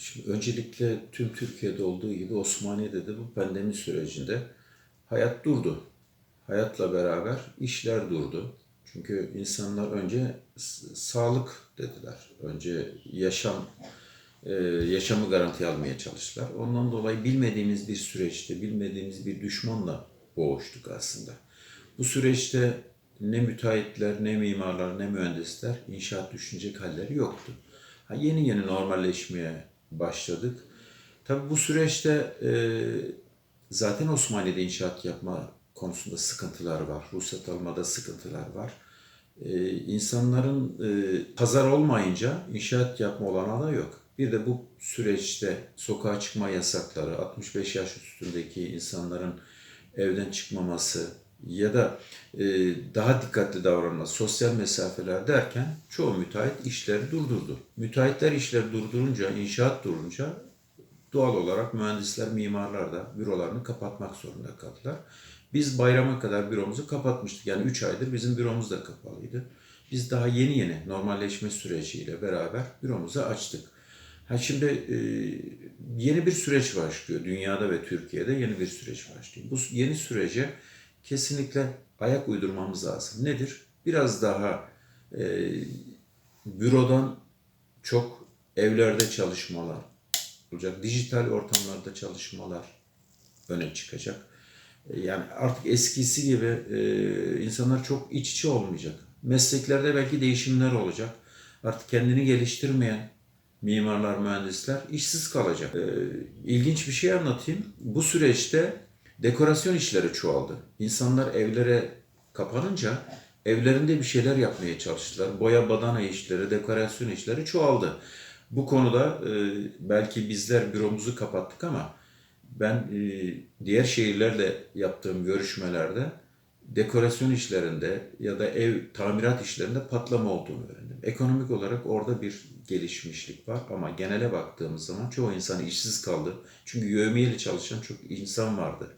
Şimdi öncelikle tüm Türkiye'de olduğu gibi Osmaniye'de de bu pandemi sürecinde hayat durdu. Hayatla beraber işler durdu. Çünkü insanlar önce sağlık dediler. Önce yaşam e, yaşamı garanti almaya çalıştılar. Ondan dolayı bilmediğimiz bir süreçte, bilmediğimiz bir düşmanla boğuştuk aslında. Bu süreçte ne müteahhitler, ne mimarlar, ne mühendisler inşaat düşünecek halleri yoktu. Ha, yeni yeni normalleşmeye başladık. Tabii bu süreçte e, zaten Osmaniye'de inşaat yapma konusunda sıkıntılar var. Ruhsat almada sıkıntılar var. E, insanların e, pazar olmayınca inşaat yapma olanağı yok. Bir de bu süreçte sokağa çıkma yasakları, 65 yaş üstündeki insanların evden çıkmaması ya da e, daha dikkatli davranması, sosyal mesafeler derken çoğu müteahhit işleri durdurdu. Müteahhitler işleri durdurunca, inşaat durunca doğal olarak mühendisler, mimarlar da bürolarını kapatmak zorunda kaldılar. Biz bayrama kadar büromuzu kapatmıştık. Yani 3 aydır bizim büromuz da kapalıydı. Biz daha yeni yeni normalleşme süreciyle beraber büromuzu açtık. Ha şimdi e, yeni bir süreç başlıyor. Dünyada ve Türkiye'de yeni bir süreç başlıyor. Bu yeni sürece kesinlikle ayak uydurmamız lazım. Nedir? Biraz daha e, bürodan çok evlerde çalışmalar olacak. Dijital ortamlarda çalışmalar öne çıkacak. E, Yani artık eskisi gibi e, insanlar çok iç içe olmayacak. Mesleklerde belki değişimler olacak. Artık kendini geliştirmeyen mimarlar, mühendisler işsiz kalacak. E, ilginç bir şey anlatayım. Bu süreçte dekorasyon işleri çoğaldı. İnsanlar evlere kapanınca evlerinde bir şeyler yapmaya çalıştılar. Boya badana işleri, dekorasyon işleri çoğaldı. Bu konuda e, belki bizler büromuzu kapattık ama ben e, diğer şehirlerle yaptığım görüşmelerde dekorasyon işlerinde ya da ev tamirat işlerinde patlama olduğunu öğrendim. Ekonomik olarak orada bir gelişmişlik var ama genele baktığımız zaman çoğu insan işsiz kaldı. Çünkü yövmiyeli çalışan çok insan vardı.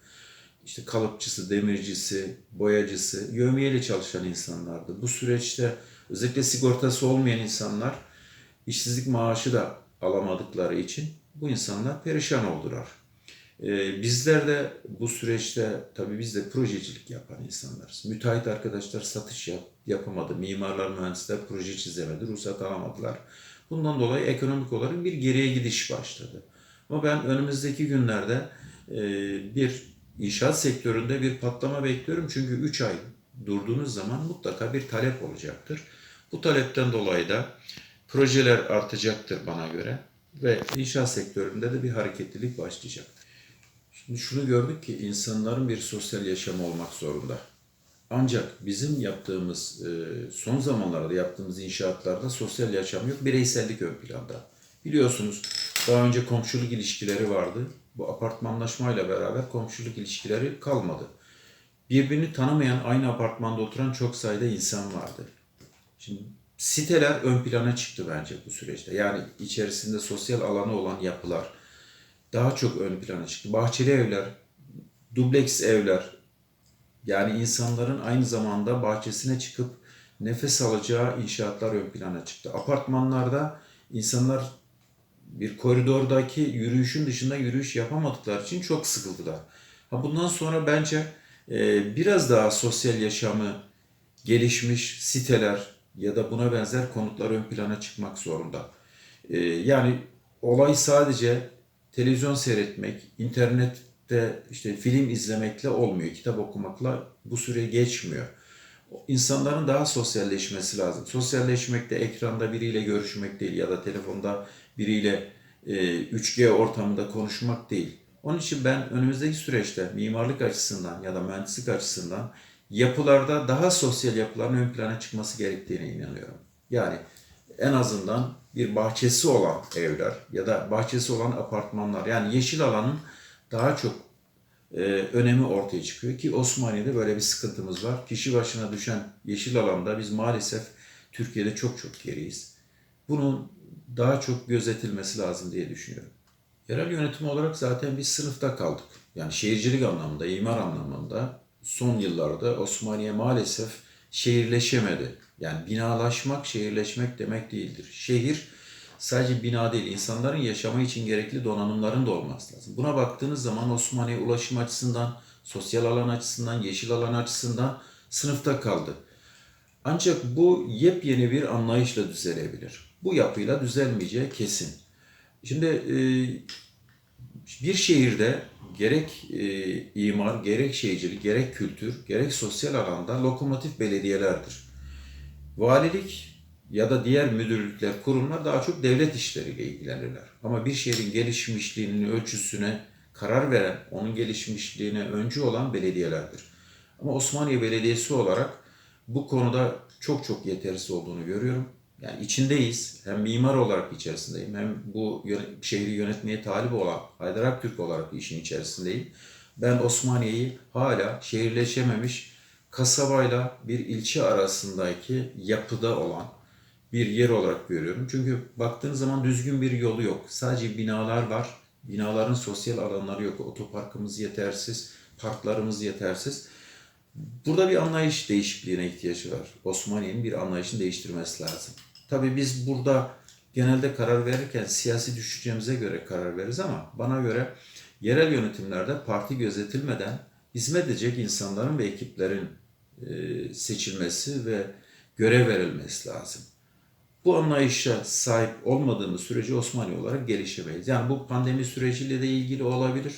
İşte kalıpçısı, demircisi, boyacısı, yövmiyeli çalışan insanlardı. Bu süreçte özellikle sigortası olmayan insanlar işsizlik maaşı da alamadıkları için bu insanlar perişan oldular. Ee, bizler de bu süreçte tabii biz de projecilik yapan insanlarız. Müteahhit arkadaşlar satış yap, yapamadı. Mimarlar, mühendisler proje çizemedi, ruhsat alamadılar. Bundan dolayı ekonomik olarak bir geriye gidiş başladı. Ama ben önümüzdeki günlerde e, bir inşaat sektöründe bir patlama bekliyorum. Çünkü 3 ay durduğunuz zaman mutlaka bir talep olacaktır. Bu talepten dolayı da projeler artacaktır bana göre ve inşaat sektöründe de bir hareketlilik başlayacaktır. Şimdi şunu gördük ki insanların bir sosyal yaşamı olmak zorunda. Ancak bizim yaptığımız, e, son zamanlarda yaptığımız inşaatlarda sosyal yaşam yok, bireysellik ön planda. Biliyorsunuz daha önce komşuluk ilişkileri vardı. Bu apartmanlaşmayla beraber komşuluk ilişkileri kalmadı. Birbirini tanımayan aynı apartmanda oturan çok sayıda insan vardı. Şimdi siteler ön plana çıktı bence bu süreçte. Yani içerisinde sosyal alanı olan yapılar daha çok ön plana çıktı. Bahçeli evler, dubleks evler, yani insanların aynı zamanda bahçesine çıkıp nefes alacağı inşaatlar ön plana çıktı. Apartmanlarda insanlar bir koridordaki yürüyüşün dışında yürüyüş yapamadıkları için çok sıkıldılar. Ha bundan sonra bence e, biraz daha sosyal yaşamı gelişmiş siteler ya da buna benzer konutlar ön plana çıkmak zorunda. E, yani olay sadece televizyon seyretmek, internette işte film izlemekle olmuyor, kitap okumakla bu süre geçmiyor. İnsanların daha sosyalleşmesi lazım. Sosyalleşmek de ekranda biriyle görüşmek değil ya da telefonda biriyle e, 3G ortamında konuşmak değil. Onun için ben önümüzdeki süreçte mimarlık açısından ya da mühendislik açısından yapılarda daha sosyal yapıların ön plana çıkması gerektiğine inanıyorum. Yani en azından bir bahçesi olan evler ya da bahçesi olan apartmanlar yani yeşil alanın daha çok e, önemi ortaya çıkıyor ki Osmaniye'de böyle bir sıkıntımız var. Kişi başına düşen yeşil alanda biz maalesef Türkiye'de çok çok geriyiz. Bunun daha çok gözetilmesi lazım diye düşünüyorum. Yerel yönetim olarak zaten biz sınıfta kaldık. Yani şehircilik anlamında, imar anlamında son yıllarda Osmaniye maalesef şehirleşemedi. Yani binalaşmak şehirleşmek demek değildir. Şehir sadece bina değil, insanların yaşama için gerekli donanımların da olması lazım. Buna baktığınız zaman Osmaniye ulaşım açısından, sosyal alan açısından, yeşil alan açısından sınıfta kaldı. Ancak bu yepyeni bir anlayışla düzelebilir. Bu yapıyla düzelmeyeceği kesin. Şimdi e, bir şehirde gerek e, imar, gerek şehircilik, gerek kültür, gerek sosyal alanda lokomotif belediyelerdir. Valilik ya da diğer müdürlükler, kurumlar daha çok devlet işleriyle ilgilenirler. Ama bir şehrin gelişmişliğinin ölçüsüne karar veren, onun gelişmişliğine öncü olan belediyelerdir. Ama Osmaniye Belediyesi olarak bu konuda çok çok yetersiz olduğunu görüyorum. Yani içindeyiz. Hem mimar olarak içerisindeyim hem bu şehri yönetmeye talip olan Haydar Aktürk olarak işin içerisindeyim. Ben Osmaniye'yi hala şehirleşememiş kasabayla bir ilçe arasındaki yapıda olan bir yer olarak görüyorum. Çünkü baktığınız zaman düzgün bir yolu yok. Sadece binalar var. Binaların sosyal alanları yok. Otoparkımız yetersiz, parklarımız yetersiz. Burada bir anlayış değişikliğine ihtiyaç var. Osmaniye'nin bir anlayışını değiştirmesi lazım. Tabii biz burada genelde karar verirken siyasi düşüncemize göre karar veririz ama bana göre yerel yönetimlerde parti gözetilmeden hizmet edecek insanların ve ekiplerin seçilmesi ve görev verilmesi lazım. Bu anlayışa sahip olmadığımız sürece Osmanlı olarak gelişemeyiz. Yani bu pandemi süreciyle de ilgili olabilir.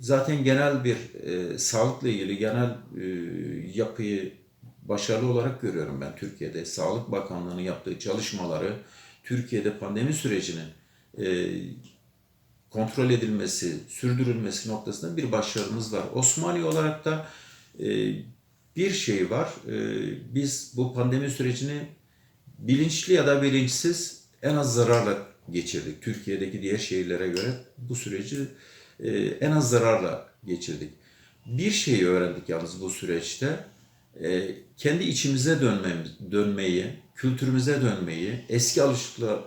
Zaten genel bir e, sağlıkla ilgili genel e, yapıyı başarılı olarak görüyorum ben Türkiye'de. Sağlık Bakanlığı'nın yaptığı çalışmaları, Türkiye'de pandemi sürecinin e, kontrol edilmesi, sürdürülmesi noktasında bir başarımız var. Osmaniye olarak da e, bir şey var. E, biz bu pandemi sürecini bilinçli ya da bilinçsiz en az zararla geçirdik. Türkiye'deki diğer şehirlere göre bu süreci e, en az zararla geçirdik. Bir şeyi öğrendik yalnız bu süreçte. E, kendi içimize dönmemiz, dönmeyi, kültürümüze dönmeyi, eski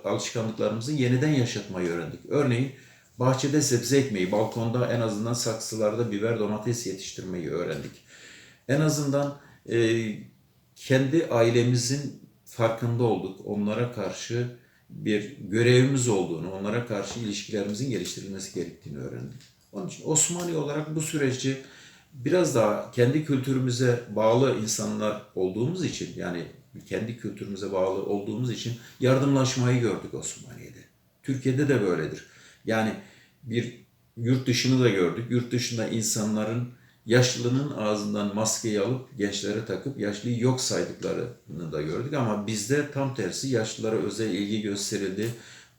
alışkanlıklarımızı yeniden yaşatmayı öğrendik. Örneğin bahçede sebze ekmeyi, balkonda en azından saksılarda biber, domates yetiştirmeyi öğrendik. En azından e, kendi ailemizin farkında olduk. Onlara karşı bir görevimiz olduğunu, onlara karşı ilişkilerimizin geliştirilmesi gerektiğini öğrendik. Onun için Osmanlı olarak bu süreci biraz daha kendi kültürümüze bağlı insanlar olduğumuz için yani kendi kültürümüze bağlı olduğumuz için yardımlaşmayı gördük Osmaniye'de. Türkiye'de de böyledir. Yani bir yurt dışını da gördük. Yurt dışında insanların yaşlının ağzından maskeyi alıp gençlere takıp yaşlıyı yok saydıklarını da gördük ama bizde tam tersi yaşlılara özel ilgi gösterildi.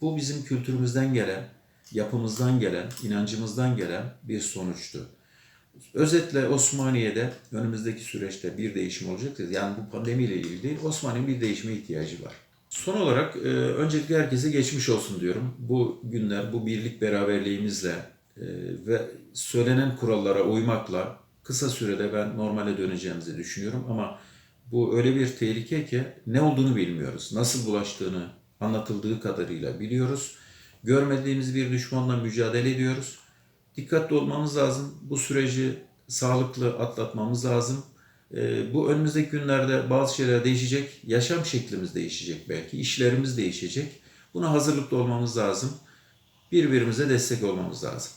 Bu bizim kültürümüzden gelen, yapımızdan gelen, inancımızdan gelen bir sonuçtu. Özetle Osmaniye'de önümüzdeki süreçte bir değişim olacak. Yani bu pandemiyle ilgili değil, Osmaniye'nin bir değişime ihtiyacı var. Son olarak e, öncelikle herkese geçmiş olsun diyorum. Bu günler, bu birlik beraberliğimizle ve söylenen kurallara uymakla kısa sürede ben normale döneceğimizi düşünüyorum. Ama bu öyle bir tehlike ki ne olduğunu bilmiyoruz. Nasıl bulaştığını anlatıldığı kadarıyla biliyoruz. Görmediğimiz bir düşmanla mücadele ediyoruz. Dikkatli olmamız lazım. Bu süreci sağlıklı atlatmamız lazım. Ee, bu önümüzdeki günlerde bazı şeyler değişecek. Yaşam şeklimiz değişecek belki. işlerimiz değişecek. Buna hazırlıklı olmamız lazım. Birbirimize destek olmamız lazım.